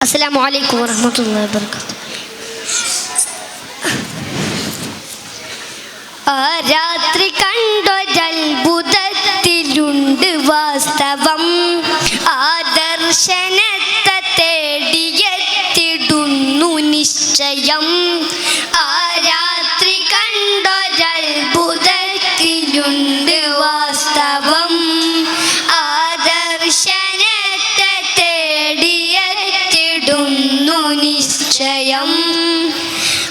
അസ്സലാമു അലൈക്കും വറഹ്മത്തുള്ളാഹി വബറകാതുഹു ആ രാത്രി കണ്ടൊരത്ഭുതത്തിലുണ്ട് വാസ്തവം. ആ ദർശനത്തെ തേടിയെത്തിടുന്നു നിശ്ചയം. ആ രാത്രി കണ്ടൊരത്ഭുതത്തിലുണ്ട് വാസ്തവം. നിശ്ചയം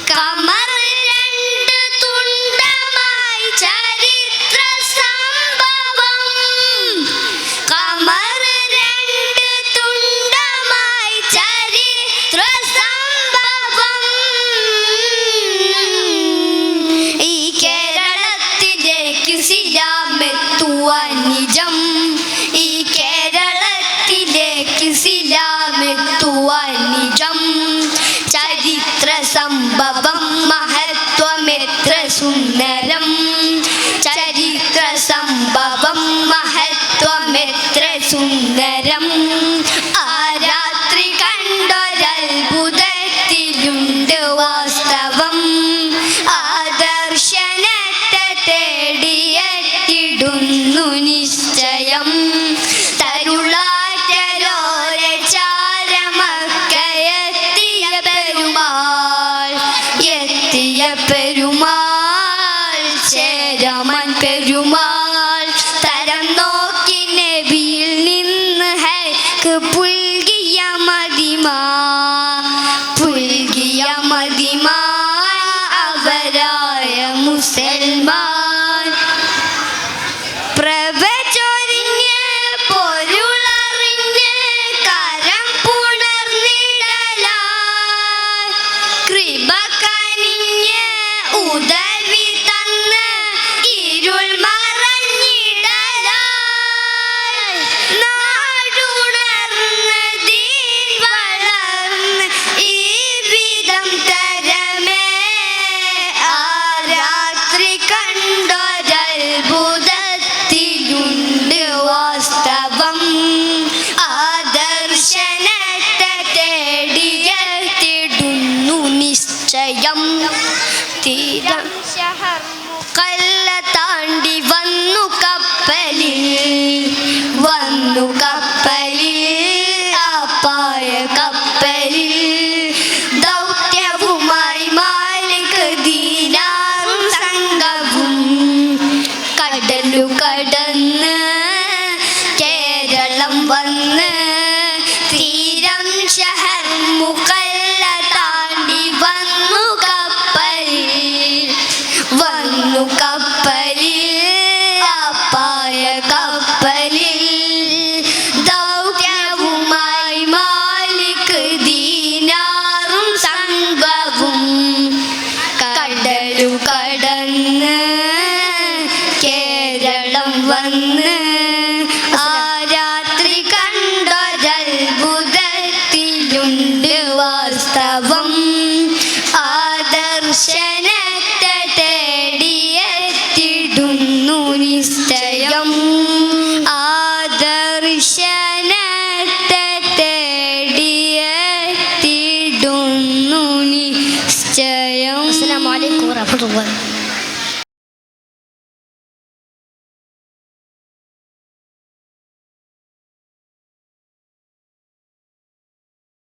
കമർ രണ്ട് തുണ്ടമായി ചരിത്ര സംഭവം. രണ്ട് തുണ്ടമായി ചരിത്ര സംഭവം. ഈ കേരളത്തിലേക്ക് സിലാമെത്തുവാൻ നിജം. സംഭവം മഹത്വമെത്ര സുന്ദരം ചരിത്ര സംഭവം മഹത്വമെത്ര സുന്ദരം അവരായ മുസൽമാൻ. പ്രഭചൊരിഞ്ഞ് പൊരുളറിഞ്ഞ് കരം പുണർന്നിടലായി. കൃപ കനിഞ്ഞ് ഉദവി തേടിയെത്തിടുന്നു നിശ്ചയം. തീരം. താണ്ടി വന്നു കപ്പലിൽ വന്നു കപ്പലിൽ. കടലു കടന്ന് കേരളം വന്ന് തീരം ഷഹർ മുക്കല്ല താണ്ടി വന്നു കപ്പൽ വന്നു കപ്പലിൽ വാസ്തവം ആദർശന